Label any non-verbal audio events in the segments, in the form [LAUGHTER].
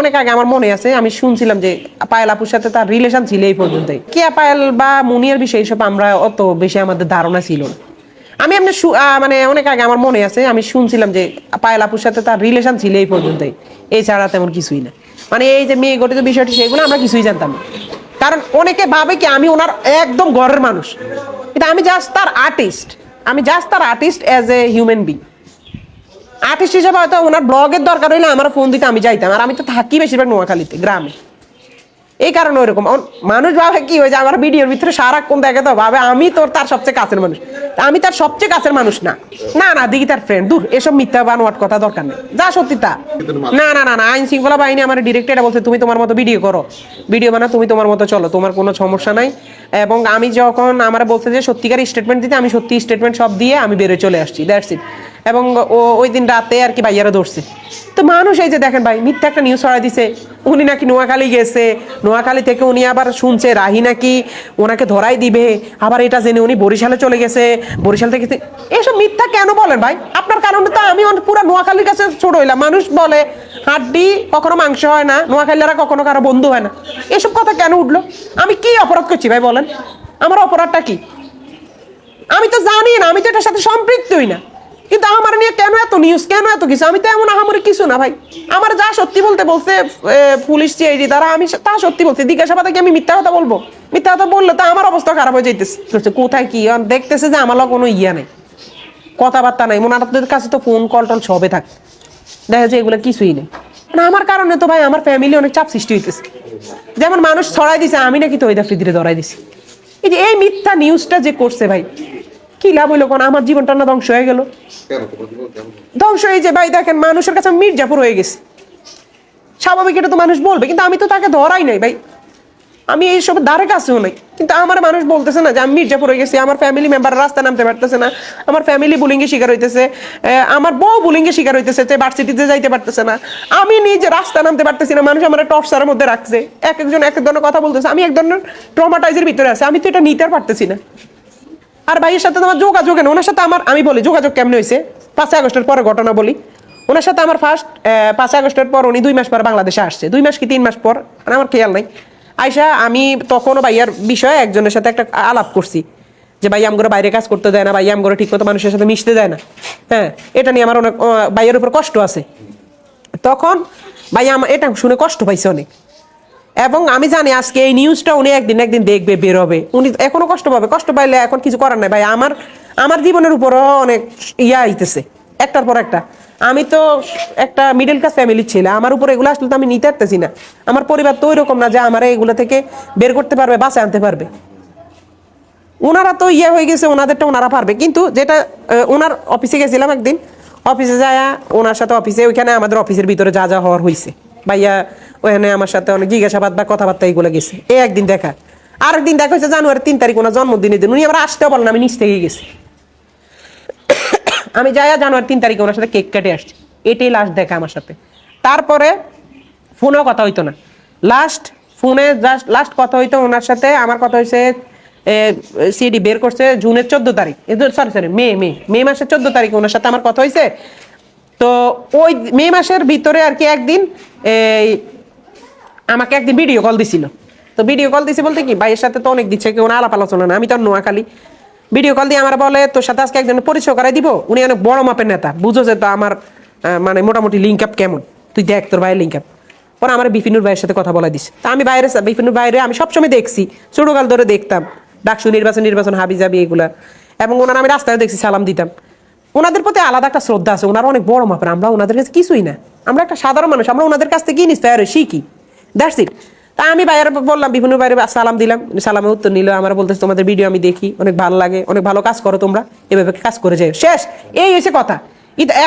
অনেক আগে আমার মনে আছে, আমি শুনছিলাম যে পায়েল আপুর সাথে তার রিলেশন ছিল এই পর্যন্তই কিয়া পায়েল বা মুনিয়ার বিষয়ে এইসব আমরা অত বেশি আমাদের ধারণা ছিল না। আমি এমনি মানে অনেক আগে আমার মনে আছে, আমি শুনছিলাম যে পায়েল আপুর সাথে তার রিলেশন ছিল এই পর্যন্তই এছাড়া তেমন কিছুই না। মানে এই যে মেয়ে গঠিত বিষয়টি সেগুলো আমরা কিছুই জানতাম না। কারণ অনেকে ভাবে কি আমি ওনার একদম ঘরের মানুষ। কিন্তু আমি জাস্ট তার আর্টিস্ট আমি জাস্ট তার artist as a human being artist হিসাবে হয়তো ওনার ব্লগের দরকার হইলে আমার ফোন দিতে আমি যাইতাম। আর আমি তো থাকি বেশিরভাগ নোয়াখালীতে, গ্রামে। এই কারণে ওইরকম। অন- মানুষ ভাবে কি হয়েছে আমার ভিডিওর ভিতরে সারাক্ষণ দেখে তো, ভাবে আমি তোর তার সবচেয়ে কাছের মানুষ। আমি তার সবচেয়ে কাছের মানুষ না। না না দিদি তার ফ্রেন্ড দূর, এসব মিথ্যা বানোয়াট কথা দরকার নেই। যা সত্যি তা। না না না না, আইন শৃঙ্খলা বাহিনী আমার ডিরেক্ট এটা বলছে, তুমি তোমার মতো ভিডিও করো। ভিডিও বানা তুমি তোমার মতো চলো। তোমার কোনো সমস্যা নাই। এবং আমি যখন আমার বলছে যে সত্যিকার স্টেটমেন্ট দিতে, আমি সত্যি স্টেটমেন্ট সব দিয়ে আমি বেরোয় চলে আসছি। দ্যাটস ইট এবং ও ওই দিন রাতে আর কি ভাইয়ারা ধরছে। তো মানুষ এই যে দেখেন ভাই, মিথ্যা একটা নিউজ ছড়াই দিছে। উনি নাকি নোয়াখালী গেছে। নোয়াখালী থেকে উনি আবার শুনছে, রাহি নাকি ওনাকে ধরাই দিবে। আবার এটা জেনে উনি বরিশালে চলে গেছে। বরিশাল থেকে এসব মিথ্যা কেন বলেন ভাই? আপনার কারণে তো আমি পুরো নোয়াখালীর কাছে ছোট হইলাম। মানুষ বলে, হাড্ডি কখনো মাংস হয় না, নোয়াখালীরা কখনো কারও বন্ধু হয় না। এসব কথা কেন উঠল? আমি কি অপরাধ করছি ভাই বলেন? আমার অপরাধটা কি? আমি তো জানি না, আমি তো এটার সাথে সম্পৃক্তই না। কিন্তু আমার নিয়ে কেন এত নিউজ কেন এত কিছু? আমি তো এমন আহামরি কিছু না ভাই। আমার যা সত্যি বলতে বলছে পুলিশ সিআইডি তারা, আমি তা সত্যি বলছি। জিজ্ঞাসাবাদে কি আমি মিথ্যা কথা বলব? মিথ্যা কথা বললে তো আমার অবস্থা খারাপ হয়ে যাইতেছে। কোথায় কি? দেখতেছে যে আমার কোনো ইয়া নেই। কথাবার্তা নাই। ওনাদের কাছে তো ফোন কল টল সবে থাকে। দেখা যাচ্ছে এগুলো কিছুই নেই। না, আমার কারণে তো ভাই আমার ফ্যামিলি অনেক চাপ সৃষ্টি হইতেছে। যেমন মানুষ ছড়াই দিছে, আমি নাকি তো ওই ফিদিরে ধরাই দিছি। এই যে এই মিথ্যা নিউজটা যে করছে ভাই কি লাভ হইল কোন? আমার জীবনটা না ধ্বংস হয়ে গেল। ধ্বংস হয়ে যে ভাই দেখেন, মানুষের কাছে মির্জাপুর হয়ে গেছি। স্বাভাবিক এটা তো মানুষ বলবে, কিন্তু আমি তো তাকে ধরাই নাই ভাই। আমি এইসব ধারে কাছেও নাই। কিন্তু আমার মানুষ বলতেছে না যে আমি মির্জাপুর হয়ে গেছি, আমার ফ্যামিলি মেম্বার রাস্তা নামতে পারতেছে না, আমার ফ্যামিলি বুলিংয়ে শিকার হইতেছে আমার বউ বুলিংয়ে শিকার হইতেছে যে ভার্সিটিতে যাইতে পারতেছে না। আমি নিজে রাস্তা নামতে পারতেছি না, মানুষ আমার টর্চারের মধ্যে রাখছে। এক একজন এক এক ধরনের কথা বলতেছে, আমি এক ধরনের ট্রমাটাইজের ভিতরে আছে, আমি তো এটা নিতে পারতেছি না। আর ভাইয়ের সাথে তোমার যোগাযোগ না ওনার সাথে আমার, আমি বলি, যোগাযোগ কেমনে হয়েছে পাঁচই আগস্টের পরে ঘটনা বলি। ওনার সাথে আমার ফার্স্ট পাঁচই আগস্টের পর উনি দুই মাস পর বাংলাদেশে আসছে। দুই মাস কি তিন মাস পর? আর আমার খেয়াল নাই। আয়সা আমি তখনও ভাইয়ার বিষয়ে একজনের সাথে একটা আলাপ করছি যে ভাই, আমগরে বাইরে কাজ করতে দেয় না, ভাই, আমগরে ঠিক মতো মানুষের সাথে মিশতে দেয় না। হ্যাঁ এটা নিয়ে আমার অনেক ভাইয়ের উপর কষ্ট আছে। তখন ভাই আমার এটা শুনে কষ্ট পাইছে অনেক। এবং আমি জানি আজকে এই নিউজটা উনি একদিন একদিন দেখবে বের হবে উনি এখনও কষ্ট পাবে। কষ্ট পাইলে এখন কিছু করার নাই। ভাই, আমার আমার জীবনের উপরও অনেক ইয়া আইতেছে, একটার পর একটা। আমি তো একটা মিডল ক্লাস ফ্যামিলির ছেলে, আমার উপর এগুলো আসলে তো আমি নিতে পারতেছি না। আমার পরিবার তো ওইরকম না যে আমার এগুলো থেকে বের করতে পারবে বাসে আনতে পারবে। ওনারা তো ইয়ে হয়ে গেছে ওনাদেরটা ওনারা পারবে। কিন্তু যেটা ওনার অফিসে গেছিলাম একদিন। অফিসে যায় ওনার সাথে অফিসে ওইখানে আমাদের অফিসের ভিতরে যা যা হওয়ার হয়েছে ভাইয়া ওখানে আমার সাথে অনেক জিজ্ঞাসাবাদ বা কথাবার্তা এগুলো গেছে। এই একদিন দেখা। আরেকদিন দেখা হয়েছে জানুয়ারি তিন তারিখ ওনার জন্মদিনের দিন। উনি আবার আসতেও বলেন আমি নিচ থেকে গেছি। [COUGHS] আমি যাই জানুয়ারি তিন তারিখে ওনার সাথে কেক কেটে আসছি। এটাই লাস্ট দেখা আমার সাথে। তারপরে ফোনেও কথা হইতো না। লাস্ট ফোনে জাস্ট লাস্ট কথা হইতো ওনার সাথে। আমার কথা হয়েছে সিডি বের করছে জুনের চোদ্দ তারিখ। সরি সরি মে মে মে মাসের চোদ্দ তারিখে ওনার সাথে আমার কথা হয়েছে তো ওই মে মাসের ভিতরে আর কি একদিন, এই, আমাকে একদিন ভিডিও কল দিছিল। তো ভিডিও কল দিছে বলতে কি, ভাইয়ের সাথে তো অনেক দিচ্ছে কেউ আলাপ আলোচনা না, আমি তো নোয়াখালী। ভিডিও কল দিয়ে আমার বলে, তোর সাথে আজকে একজন পরিচয় করাই দিব, উনি অনেক বড় মাপের নেতা, বুঝো যে তো আমার মানে মোটামুটি লিঙ্ক আপ কেমন। তুই দেখ, তোর ভাইয়ের লিঙ্ক আপ পরে আমার বিপিনুর ভাইয়ের সাথে কথা বলা দিস তা আমি বাইরে বিপিনুর বাইরে আমি সবসময় দেখছি, ছোটকাল ধরে দেখতাম, ডাকসু নির্বাচন নির্বাচন হাবি যাবি এগুলা। এবং ওনার আমি রাস্তায় দেখছি, সালাম দিতাম। ওনাদের প্রতি আলাদা একটা শ্রদ্ধা আছে, ওনারা অনেক বড় মাপের, আমরা ওনাদের কাছে কিছুই না। আমরা একটা সাধারণ মানুষ, আমরা ওনাদের কাছ থেকে ইন্সপায়ার হই শিখি ইট তা আমি বাইরে বললাম, বিভিন্ন বাইরে সালাম দিলাম, সালামে উত্তর নিল, আমরা বলতেছি, তোমাদের ভিডিও আমি দেখি, অনেক ভালো লাগে, অনেক ভালো কাজ করো তোমরা। এভাবে কাজ করে যাই শেষ, এই হয়েছে কথা।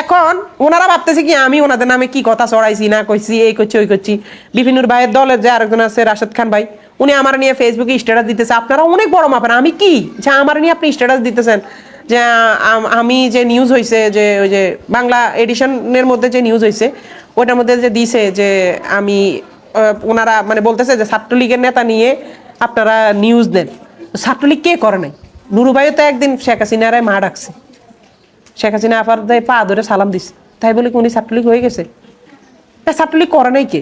এখন ওনারা ভাবতেছে কি, আমি ওনাদের নামে কি কথা ছড়াইছি, না কইছি, এই করছি, ওই করছি। বিভিন্ন ভাইয়ের দলের যে আরেকজন আছে, রাশেদ খান ভাই, উনি আমার নিয়ে ফেসবুকে স্ট্যাটাস দিতেছে। আপনারা অনেক বড় মাপেন আমি কি? যে আমার নিয়ে আপনি স্ট্যাটাস দিতেছেন। যে, আমি যে নিউজ হয়েছে যে, ওই যে বাংলা এডিশনের মধ্যে যে নিউজ হয়েছে ওইটার মধ্যে যে দিছে যে, আমি ওনারা মানে বলতেছে যে, ছাত্রলীগের নেতা নিয়ে আপনারা নিউজ দেন। ছাত্রলীগ কে করে নাই? নুরুভাইও তো একদিন শেখ হাসিনারায় মা ডাকছে। শেখ হাসিনা আফার পা ধরে সালাম দিছে। তাই বলে উনি ছাত্রলীগ হয়ে গেছে? ছাত্রলীগ করে নাই কে?